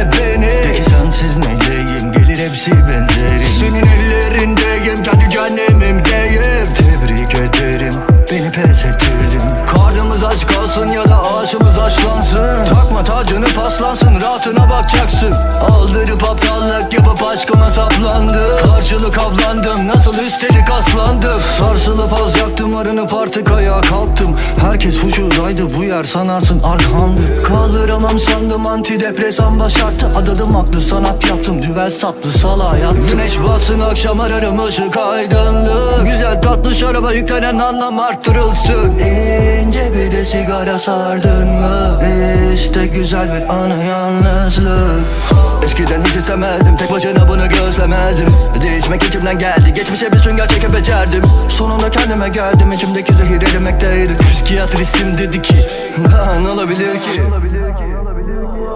hep beni. Peki sensiz neyleyim gelir hepsi benzerim Senin ellerindeyim kendi cehennemimdeyim Tebrik ederim beni pes ettirdin. Karnımız aç kalsın ya da ağaçımız açlansın. Takma tacını paslansın rahatına bakacaksın. Aldırıp aptallık yapıp aşkıma saplandım Karşılık avlandım nasıl üstelik aslandım. Sarsılıp az yaktım arınıp artık ayağa kalktım. Herkes huşudaydı bu yer sanarsın arkamdı Kaldıramam sandım antidepresan başarttı. Adadım aklı sanat yaptım düvel sattı salağa yattım. Güneş batsın akşam ararım ışık aydınlık. Güzel tatlı şaraba yüklenen anlam arttırılsın. İnce bir de sigara sardın mı? İşte güzel bir anı yalnızlık istemezdim. Tek başına bunu gözlemezdim. Değişmek içimden geldi. Geçmişe bir sünger çekip becerdim. Sonunda kendime geldim. İçimdeki zehir erimekteydi. Psikiyatristim dedi ki "Ha, Ne olabilir ki?